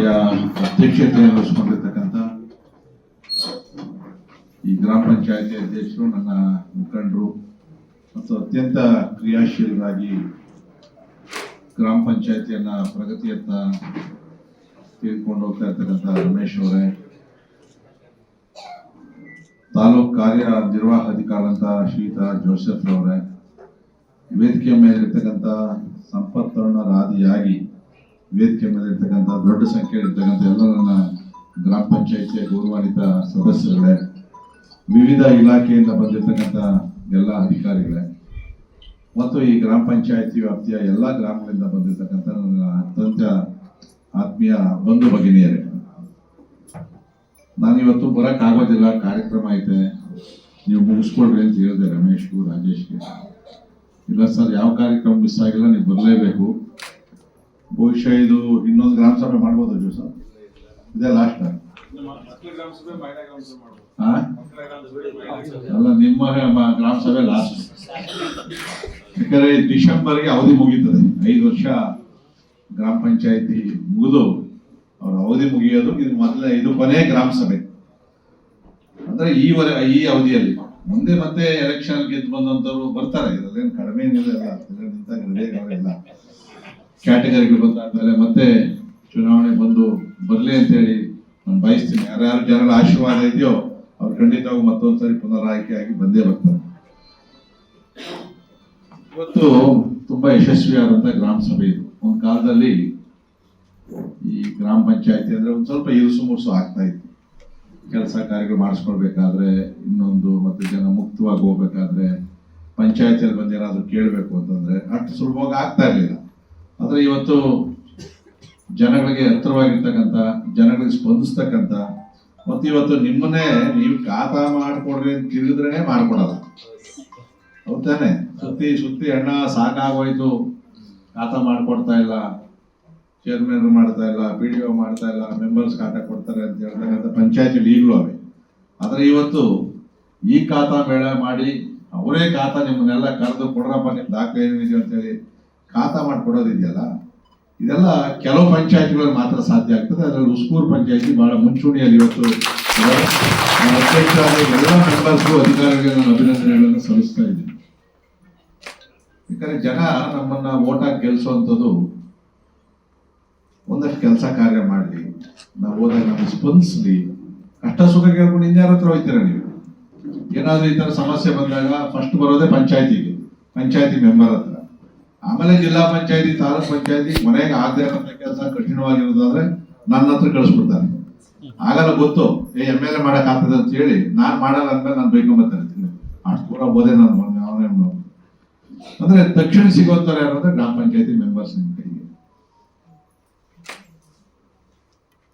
ಸಭೆಯ ಅಧ್ಯಕ್ಷತೆಯನ್ನು ವಹಿಸಿಕೊಂಡಿರ್ತಕ್ಕಂಥ ಈ ಗ್ರಾಮ ಪಂಚಾಯತಿ ಅಧ್ಯಕ್ಷರು, ನನ್ನ ಮುಖಂಡರು ಮತ್ತು ಅತ್ಯಂತ ಕ್ರಿಯಾಶೀಲರಾಗಿ ಗ್ರಾಮ ಪಂಚಾಯತಿಯನ್ನ ಪ್ರಗತಿಯತ್ತ ತೆಗೆದುಕೊಂಡು ಹೋಗ್ತಾ ಇರ್ತಕ್ಕಂಥ ರಮೇಶ್ ಅವರೇ, ತಾಲೂಕ್ ಕಾರ್ಯ ನಿರ್ವಾಹಾಧಿಕಾರಂತ ಶ್ರೀತಾ ಜೋಸೆಫ್ ಅವರೇ ವೇದಿಕೆ ಮೇಲೆ ಇರ್ತಕ್ಕಂಥ ಸಂಪತ್ತರ್ಣರಾದಿಯಾಗಿ ವೇದಿಕೆ ಮೇಲೆ ಇರ್ತಕ್ಕಂಥ ದೊಡ್ಡ ಸಂಖ್ಯೆಯಲ್ಲಿ ಇರ್ತಕ್ಕಂಥ ಎಲ್ಲ ನನ್ನ ಗ್ರಾಮ ಪಂಚಾಯಿತಿಯ ಗೌರವಾನ್ವಿತ ಸದಸ್ಯರುಗಳೇ, ವಿವಿಧ ಇಲಾಖೆಯಿಂದ ಬಂದಿರತಕ್ಕಂಥ ಎಲ್ಲ ಅಧಿಕಾರಿಗಳೇ, ಮತ್ತು ಈ ಗ್ರಾಮ ಪಂಚಾಯಿತಿ ವ್ಯಾಪ್ತಿಯ ಎಲ್ಲ ಗ್ರಾಮಗಳಿಂದ ಬಂದಿರತಕ್ಕಂಥ ನನ್ನ ಅತ್ಯಂತ ಆತ್ಮೀಯ ಬಂಧು ಭಗಿನಿಯರೇ. ನಾನಿವತ್ತು ಬರಕ್ ಆಗೋದಿಲ್ಲ, ಕಾರ್ಯಕ್ರಮ ಐತೆ, ನೀವು ಮುಗಿಸ್ಕೊಳ್ರಿ ಅಂತ ಹೇಳಿದೆ ರಮೇಶ್ಗೂ ರಾಜೇಶ್ಗೆ. ಇಲ್ಲ ಸರ್, ಯಾವ ಕಾರ್ಯಕ್ರಮ ಮಿಸ್ ಆಗಿಲ್ಲ, ನೀವು ಬರಲೇಬೇಕು. ಬಹುಶಃ ಇದು ಇನ್ನೊಂದು ಗ್ರಾಮ ಸಭೆ ಮಾಡಬಹುದು ಜೋ ಸರ್. ಇದೇ ಲಾಸ್ಟ್ ಮಾಡ್ಬೋದು ಅಲ್ಲ, ನಿಮ್ಮ ಗ್ರಾಮ ಸಭೆ ಲಾಸ್ಟ್ ಯಾಕಂದ್ರೆ ಡಿಸೆಂಬರ್ಗೆ ಅವಧಿ ಮುಗೀತದೆ. ಐದು ವರ್ಷ ಗ್ರಾಮ ಪಂಚಾಯತಿ ಮುಗಿದು, ಅವ್ರ ಅವಧಿ ಮುಗಿಯೋದು ಇದು ಮೊದಲ, ಇದು ಕೊನೆ ಗ್ರಾಮ ಸಭೆ. ಅಂದ್ರೆ ಈ ಈ ಅವಧಿಯಲ್ಲಿ. ಮುಂದೆ ಮತ್ತೆ ಎಲೆಕ್ಷನ್ ಗೆದ್ದು ಬಂದಂತವ್ರು ಬರ್ತಾರೆ. ಇದ್ರಲ್ಲೇನು ಕಡಿಮೆ ಏನಿಲ್ಲ ಅವರೆಲ್ಲ ಕ್ಯಾಟಗರಿಗೆ ಬಂದಾದ್ಮೇಲೆ ಮತ್ತೆ ಚುನಾವಣೆ ಬಂದು ಬರಲಿ ಅಂತ ಹೇಳಿ ನಾನು ಬಯಸ್ತೀನಿ. ಯಾರ್ಯಾರು ಜನರ ಆಶೀರ್ವಾದ ಇದೆಯೋ ಅವ್ರು ಖಂಡಿತವಾಗಿ ಮತ್ತೊಂದ್ಸರಿ ಪುನರ್ ಆಯ್ಕೆ ಆಗಿ ಬಂದೇ ಬರ್ತಾರೆ. ಇವತ್ತು ತುಂಬಾ ಯಶಸ್ವಿಯಾದಂತ ಗ್ರಾಮ ಸಭೆ ಇದು. ಒಂದು ಕಾಲದಲ್ಲಿ ಈ ಗ್ರಾಮ ಪಂಚಾಯತಿ ಅಂದ್ರೆ ಒಂದ್ ಸ್ವಲ್ಪ ಇರುಸು ಮುರುಸು ಆಗ್ತಾ ಇತ್ತು. ಕೆಲಸ ಕಾರ್ಯಗಳು ಮಾಡಿಸ್ಕೊಳ್ಬೇಕಾದ್ರೆ, ಇನ್ನೊಂದು ಮತ್ತೆ ಜನ ಮುಕ್ತವಾಗಿ ಹೋಗ್ಬೇಕಾದ್ರೆ ಪಂಚಾಯತಿಯಲ್ಲಿ ಬಂದು ಏನಾದ್ರು ಕೇಳಬೇಕು ಅಂತಂದ್ರೆ ಅಷ್ಟು ಸುಲಭವಾಗಿ ಆಗ್ತಾ ಇರ್ಲಿಲ್ಲ. ಆದ್ರೆ ಇವತ್ತು ಜನಗಳಿಗೆ ಹತ್ತಿರವಾಗಿರ್ತಕ್ಕಂಥ, ಜನಗಳಿಗೆ ಸ್ಪಂದಿಸ್ತಕ್ಕಂಥ, ಮತ್ತು ಇವತ್ತು ನಿಮ್ಮನ್ನೇ ನೀವು ಖಾತ ಮಾಡಿಕೊಡ್ರಿ ಅಂತ ತಿಳಿದ್ರೇ ಮಾಡ್ಕೊಡಲ್ಲ. ಹೌದಾನೆ ಸುತ್ತಿ ಸುತ್ತಿ ಅಣ್ಣ ಸಾಕಾಗೋಯ್ತು. ಖಾತ ಮಾಡಿಕೊಡ್ತಾ ಇಲ್ಲ. ಚೇರ್ಮನ್ ಮಾಡ್ತಾ ಇಲ್ಲ ಪಿ ಡಿ ಒ ಮಾಡ್ತಾ ಇಲ್ಲ ಮೆಂಬರ್ಸ್ ಖಾತಾ ಕೊಡ್ತಾರೆ ಅಂತ ಹೇಳ್ತಕ್ಕಂಥ ಪಂಚಾಯತಿ ಈಗಲೂ ಅವೆ. ಆದರೆ ಇವತ್ತು ಈ ಖಾತಾ ಮೇಳ ಮಾಡಿ, ಅವರೇ ಖಾತ ನಿಮ್ಮನ್ನೆಲ್ಲ ಕರೆದು ಕೊಡ್ರಪ್ಪ ನಿಮ್ಮ ದಾಖಲೆ ಏನಿದೆ ಅಂತೇಳಿ ಖಾತಾ ಮಾಡಿಕೊಡೋದಿದೆಯಲ್ಲ, ಇದೆಲ್ಲ ಕೆಲವು ಪಂಚಾಯತ್ಗಳಲ್ಲಿ ಮಾತ್ರ ಸಾಧ್ಯ ಆಗ್ತದೆ. ಅದರಲ್ಲಿ ಉಸ್ಕೂರು ಪಂಚಾಯತಿ ಬಹಳ ಮುಂಚೂಣಿಯಲ್ಲಿ ಇವತ್ತು ಎಲ್ಲ ಮೆಂಬರ್ಸ್ಗೂ ಅಧಿಕಾರಿಗಳಿಗೆ ನಾನು ಅಭಿನಂದನೆಗಳನ್ನು ಸಲ್ಲಿಸ್ತಾ ಇದ್ದೀನಿ. ಯಾಕಂದ್ರೆ ಜನ ನಮ್ಮನ್ನ ಓಟ್ ಹಾಕಿ ಗೆಲ್ಸುವಂಥದ್ದು ಒಂದಷ್ಟು ಕೆಲಸ ಕಾರ್ಯ ಮಾಡಲಿ, ನಾವು ಹೋದಾಗ ನಮಗೆ ಸ್ಪಂದಿಸ್ಲಿ. ಕಷ್ಟ ಸುಖ ಕೇಳ್ಕೊಂಡು ಇನ್ಯಾರ ಹತ್ರ ಹೋಗ್ತೀರ ನೀವು? ಏನಾದ್ರೂ ಈ ತರ ಸಮಸ್ಯೆ ಬಂದಾಗ ಫಸ್ಟ್ ಬರೋದೇ ಪಂಚಾಯತಿಗೆ, ಪಂಚಾಯತಿ ಮೆಂಬರ್ ಹತ್ರ. ಆಮೇಲೆ ಜಿಲ್ಲಾ ಪಂಚಾಯತಿ, ತಾಲೂಕ್ ಪಂಚಾಯತಿ, ಮನೆಗೆ ಆಗದೆ ಇರೋಂಥ ಕೆಲಸ ಕಠಿಣವಾಗಿರೋದಾದ್ರೆ ನನ್ನ ಹತ್ರ ಕಳಿಸ್ಬಿಡ್ತಾರೆ. ಆಗಲ್ಲ ಗೊತ್ತು, ಏ ಎಂ ಎಲ್ ಎ ಮಾಡಕ್ ಆಗ್ತದೆ ಅಂತ ಹೇಳಿ ನಾನ್ ಮಾಡಲ್ಲ ಅಂದ್ಮೇಲೆ ನಾನು ಬೈಕೊಂಬರ್ತಾರೆ ಅಷ್ಟು ದೂರ ಹೋದೆ ನಾನು, ಅವನೇ ಅಂದ್ರೆ ತಕ್ಷಣ ಸಿಗೋತಾರೆ ಅಂದ್ರೆ ಗ್ರಾಮ ಪಂಚಾಯತಿ ಮೆಂಬರ್ಸ್ ಕೈಗೆ.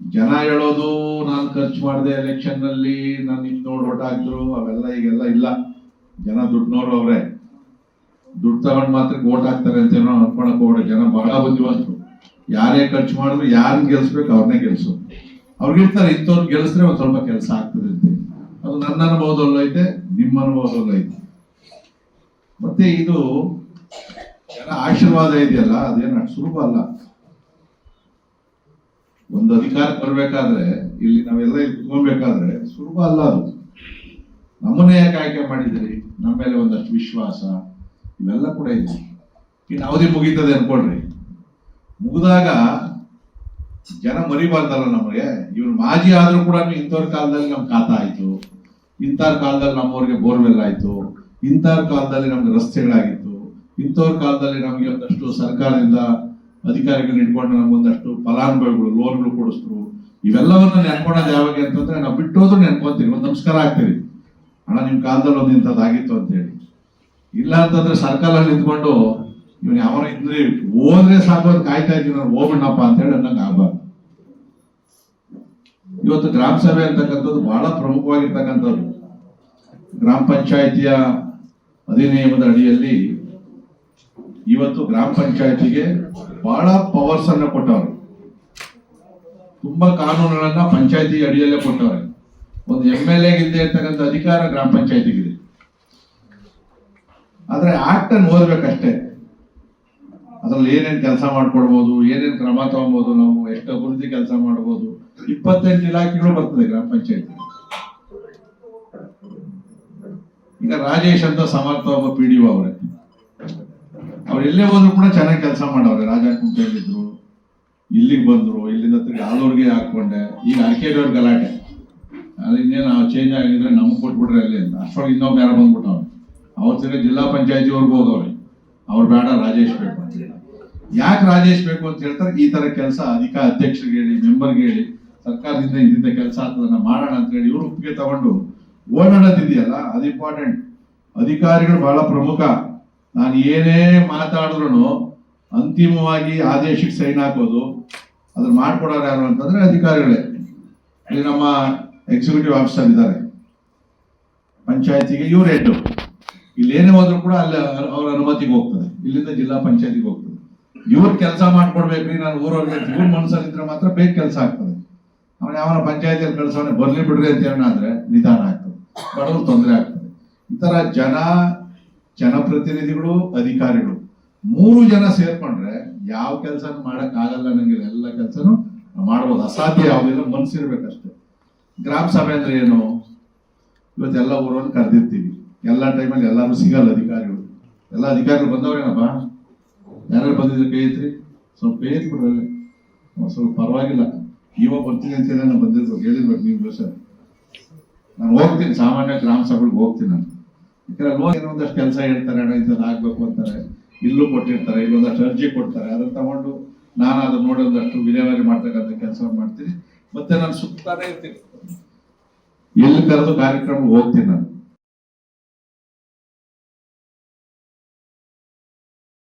ಜನ ಹೇಳೋದು, ನಾನು ಖರ್ಚು ಮಾಡಿದೆ ಎಲೆಕ್ಷನ್ನಲ್ಲಿ ನಾನು ಇನ್ನೂರು ಓಟ್ ಹಾಕಿದ್ರು, ಅವೆಲ್ಲ ಈಗೆಲ್ಲ ಇಲ್ಲ. ಜನ ದುಡ್ಡು ಅವ್ರೆ. ದುಡ್ಡು ತಗೊಂಡ್ ಮಾತ್ರ ಓಟ್ ಹಾಕ್ತಾರೆ ಅಂತ ಏನೋ ಅನ್ಕೊಳಕ್ ಜನ ಬಹಳ ಬುದ್ಧಿವಂತರು. ಯಾರೇ ಖರ್ಚು ಮಾಡಿದ್ರು ಯಾರನ್ನ ಗೆಲ್ಸ್ಬೇಕು ಅವ್ರನ್ನೇ ಗೆಲ್ಸು. ಅವ್ರಿಗೆ ಇರ್ತಾರೆ ಇಂಥವ್ರು ಗೆಲ್ಸಿದ್ರೆ ಒಂದ್ ಸ್ವಲ್ಪ ಕೆಲಸ ಆಗ್ತದೆ ಅಂತ. ಅದು ನನ್ನ ಅನುಭವದಲ್ಲೂ ಐತೆ, ನಿಮ್ಮ ಅನುಭವದಲ್ಲೂ ಐತೆ. ಮತ್ತೆ ಇದು ಜನ ಆಶೀರ್ವಾದ ಇದೆಯಲ್ಲ, ಅದೇನು ಸುಲಭ ಅಲ್ಲ. ಒಂದು ಅಧಿಕಾರ ಬರ್ಬೇಕಾದ್ರೆ, ಇಲ್ಲಿ ನಾವೆಲ್ಲ ಇಲ್ಲಿ ಕುತ್ಕೊಬೇಕಾದ್ರೆ ಸುಲಭ ಅಲ್ಲ ಅದು. ನಮ್ಮನ್ನೇ ಯಾಕೆ ಆಯ್ಕೆ ಮಾಡಿದಿರಿ ನಮ್ಮ ಮೇಲೆ ಒಂದಷ್ಟು ವಿಶ್ವಾಸ. ಇವೆಲ್ಲ ಕೂಡ ಇದೆ. ಇನ್ನು ಅವಧಿ ಮುಗೀತದೆ ಅನ್ಕೊಳ್ರಿ ಮುಗಿದಾಗ ಜನ ಮರಿಬಾರ್ದಲ್ಲ ನಮಗೆ. ಇವ್ರು ಮಾಜಿ ಆದ್ರೂ ಕೂಡ ಇಂಥವ್ರ ಕಾಲದಲ್ಲಿ ನಮ್ಗೆ ಖಾತಾ ಆಯಿತು. ಇಂಥವ್ರ ಕಾಲದಲ್ಲಿ ನಮ್ಮವ್ರಿಗೆ ಬೋರ್ವೆಲ್ ಆಯಿತು. ಇಂಥವ್ರ ಕಾಲದಲ್ಲಿ ನಮ್ಗೆ ರಸ್ತೆಗಳಾಗಿತ್ತು. ಇಂಥವ್ರ ಕಾಲದಲ್ಲಿ ನಮ್ಗೆ ಒಂದಷ್ಟು ಸರ್ಕಾರದಿಂದ ಅಧಿಕಾರಿಗಳು ಇಟ್ಕೊಂಡು ನಮ್ಗೊಂದಷ್ಟು ಫಲಾನುಭವಿಗಳು, ಲೋನ್ಗಳು ಕೊಡಿಸ್ರು ಇವೆಲ್ಲವನ್ನ ನೆನ್ಕೊಳ್ಳೋದು ಯಾವಾಗ ಅಂತಂದ್ರೆ ನಾವು ಬಿಟ್ಟು ಹೋದ್ರು ನೆನ್ಕೊಂತೀವಿ. ಒಂದು ನಮಸ್ಕಾರ ಆಗ್ತೀವಿ ಅಣ್ಣ ನಿಮ್ಮ ಕಾಲದಲ್ಲಿ ಒಂದು ಇಂಥದ್ದು ಆಗಿತ್ತು ಅಂತ ಹೇಳಿ ಇಲ್ಲ ಅಂತಂದ್ರೆ ಸರ್ಕಲ್ ಅಲ್ಲಿ ನಿಂತ್ಕೊಂಡು ಇವನ್ ಯಾವ ಇದ್ರೆ ಹೋದ್ರೆ ಸಾಕು ಅಂತ ಕಾಯ್ತಾ ಇದ್ದೀನಿ ನಾನು, ಹೋಗ್ಬಿಡಪ್ಪ ಅಂತ ಹೇಳಿ ಅನ್ನಂಗೆ ಆಗ್ಬಾರ್ದು. ಇವತ್ತು ಗ್ರಾಮ ಸಭೆ ಅಂತಕ್ಕಂಥದ್ದು ಬಹಳ ಪ್ರಮುಖವಾಗಿರ್ತಕ್ಕಂಥದ್ದು. ಗ್ರಾಮ ಪಂಚಾಯಿತಿಯ ಅಧಿನಿಯಮದ ಅಡಿಯಲ್ಲಿ ಇವತ್ತು ಗ್ರಾಮ ಪಂಚಾಯತಿಗೆ ಬಹಳ ಪವರ್ಸ್ ಅನ್ನ ಕೊಟ್ಟವರು. ತುಂಬಾ ಕಾನೂನುಗಳನ್ನ ಪಂಚಾಯತಿ ಅಡಿಯಲ್ಲೇ ಕೊಟ್ಟವ್ರೆ. ಒಂದು ಎಂ ಎಲ್ ಎಗಿದ್ದೆ ಇರ್ತಕ್ಕಂಥ ಅಧಿಕಾರ ಗ್ರಾಮ ಪಂಚಾಯತಿಗಿದೆ. ಆದ್ರೆ ಆಕ್ಟ್ ಅನ್ನು ಓದ್ಬೇಕಷ್ಟೇ. ಅದ್ರಲ್ಲಿ ಏನೇನ್ ಕೆಲಸ ಮಾಡ್ಕೊಡ್ಬೋದು, ಏನೇನ್ ಕ್ರಮ ತಗೊಬೋದು ನಾವು, ಎಷ್ಟು ಅಭಿವೃದ್ಧಿ ಕೆಲಸ ಮಾಡ್ಬೋದು. ಇಪ್ಪತ್ತೆಂಟು ಇಲಾಖೆಗಳು ಬರ್ತದೆ ಗ್ರಾಮ ಪಂಚಾಯತ್. ಈಗ ರಾಜೇಶ್ ಅಂತ ಸಮರ್ಥ ಒಬ್ಬ ಪಿ ಡಿ ಅವರೇ. ಅವ್ರು ಎಲ್ಲೇ ಹೋದ್ರು ಕೂಡ ಚೆನ್ನಾಗಿ ಕೆಲಸ ಮಾಡವ್ರೆ. ರಾಜಾಕುಂಟೆಯಲ್ಲಿದ್ರು, ಇಲ್ಲಿಗೆ ಬಂದ್ರು, ಇಲ್ಲಿಂದ ತಿರುಗಿ ಆಲೂರ್ಗೆ ಹಾಕೊಂಡೆ. ಈಗ ಅರಕೆರೆಯವ್ರ ಗಲಾಟೆ. ಅದು ಇನ್ನೇನು ಚೇಂಜ್ ಆಗಿದ್ರೆ ನಮ್ಗೆ ಕೊಟ್ಬಿಟ್ರೆ ಅಲ್ಲಿ ಅಷ್ಟೊಳಗೆ ಇನ್ನೊಬ್ಬ ಯಾರು ಬಂದ್ಬಿಟ್ಟವ್ರು. ಸರಿ ಜಿಲ್ಲಾ ಪಂಚಾಯತಿವರೆಗೂ ಹೋಗವ್ರಿ ಅವ್ರು ಬೇಡ, ರಾಜೇಶ್ ಬೇಕು ಅಂತ ಹೇಳಿ. ಯಾಕೆ ರಾಜೇಶ್ ಬೇಕು ಅಂತ ಹೇಳ್ತಾರೆ? ಈ ತರ ಕೆಲಸ ಅಧಿಕಾರ ಅಧ್ಯಕ್ಷರಿಗೆ ಹೇಳಿ, ಮೆಂಬರ್ಗೆ ಹೇಳಿ, ಸರ್ಕಾರದಿಂದ ಇದರಿಂದ ಕೆಲಸ ಆಗ್ತದನ್ನ ಮಾಡೋಣ ಅಂತ ಹೇಳಿ ಇವರು ಒಪ್ಪಿಗೆ ತಗೊಂಡು ಓಡಾಡೋದಿದೆಯಲ್ಲ, ಅದು ಇಂಪಾರ್ಟೆಂಟ್ ಅಧಿಕಾರಿಗಳು ಬಹಳ ಪ್ರಮುಖ. ನಾನು ಏನೇ ಮಾತಾಡಿದ್ರು ಅಂತಿಮವಾಗಿ ಆದೇಶಕ್ಕೆ ಸೈನ್ ಹಾಕೋದು, ಅದ್ರ ಮಾಡ್ಕೊಡೋರು ಯಾರು ಅಂತಂದ್ರೆ ಅಧಿಕಾರಿಗಳೇ. ಇಲ್ಲಿ ನಮ್ಮ ಎಕ್ಸಿಕ್ಯೂಟಿವ್ ಆಫೀಸರ್ ಇದ್ದಾರೆ. ಪಂಚಾಯತಿಗೆ ಇವ್ರು ಇಲ್ಲಿ ಏನೇ ಹೋದ್ರು ಕೂಡ ಅಲ್ಲಿ, ಅವ್ರ ಅನುಮತಿಗೆ ಹೋಗ್ತದೆ. ಇಲ್ಲಿಂದ ಜಿಲ್ಲಾ ಪಂಚಾಯತಿಗೆ ಹೋಗ್ತದೆ. ಇವ್ರು ಕೆಲಸ ಮಾಡ್ಕೊಡ್ಬೇಕ್ರಿ, ನಾನು ಊರವ್ರಿಗೆ ಇವ್ರ ಮನಸ್ಸಲ್ಲಿದ್ರೆ ಮಾತ್ರ ಬೇಗ ಕೆಲಸ ಆಗ್ತದೆ. ಅವನ ಯಾವನ ಪಂಚಾಯತಿಯಲ್ಲಿ ಕೆಲಸವನ್ನ ಬರ್ಲಿ ಬಿಡ್ರಿ ಅಂತ ಏನಾದ್ರೆ ನಿಧಾನ ಆಗ್ತದೆ. ಬಡವ್ರು ತೊಂದರೆ ಆಗ್ತದೆ. ಈ ತರ ಜನ, ಜನಪ್ರತಿನಿಧಿಗಳು, ಅಧಿಕಾರಿಗಳು, ಮೂರು ಜನ ಸೇರ್ಕೊಂಡ್ರೆ ಯಾವ ಕೆಲಸ ಮಾಡಕ್ ಆಗಲ್ಲ ನಂಗೆ, ಎಲ್ಲ ಕೆಲಸನು ಮಾಡ್ಬೋದು. ಅಸಾಧ್ಯ ಯಾವುದಿಲ್ಲ, ಮನ್ಸಿರ್ಬೇಕಷ್ಟೇ. ಗ್ರಾಮ ಸಭೆ ಅಂದ್ರೆ ಏನು? ಇವತ್ತೆಲ್ಲ ಊರನ್ನು ಕರೆದಿರ್ತೀವಿ. ಎಲ್ಲ ಟೈಮಲ್ಲಿ ಎಲ್ಲರೂ ಸಿಗಲ್ಲ ಅಧಿಕಾರಿಗಳು. ಎಲ್ಲ ಅಧಿಕಾರಿಗಳು ಬಂದವರೇನಪ್ಪ? ಯಾರು ಬಂದಿದ್ರು ಕೈ ಐತ್ರಿ ಸ್ವಲ್ಪ ಕೈ ಐತ್ ಬಿಡ್ರಿ ಸ್ವಲ್ಪ ಪರವಾಗಿಲ್ಲ. ಇವಾಗ ಬರ್ತೀನಿ ಅಂತೇಳಿ ನಾನು ಬಂದಿರ್ಬೇಕು. ಹೇಳಿರ್ಬೇಕು ನೀವು ಸರ್ ನಾನು ಹೋಗ್ತೀನಿ. ಸಾಮಾನ್ಯ ಗ್ರಾಮ ಸಭೆಗೆ ಹೋಗ್ತೀನಿ ನಾನು. ಯಾಕಂದ್ರೆ ಅಲ್ಲಿ ಒಂದಷ್ಟು ಕೆಲಸ ಹೇಳ್ತಾರೆ ಅಣ್ಣ ಇದನ್ನ ಆಗ್ಬೇಕು ಅಂತಾರೆ. ಇಲ್ಲೂ ಕೊಟ್ಟಿರ್ತಾರೆ, ಇಲ್ಲೊಂದಷ್ಟು ಅರ್ಜಿ ಕೊಡ್ತಾರೆ. ಅದನ್ನು ತಗೊಂಡು ನಾನು ಅದನ್ನ ನೋಡಿ ಒಂದಷ್ಟು ವಿಲೇವಾರಿ ಮಾಡ್ತಕ್ಕಂಥ ಕೆಲಸ ಮಾಡ್ತೀನಿ. ಮತ್ತೆ ನಾನು ಸುತ್ತಾನೇ ಇರ್ತೀನಿ. ಎಲ್ಲಿ ಕರೆದು ಕಾರ್ಯಕ್ರಮಕ್ಕೆ ಹೋಗ್ತೀನಿ ನಾನು.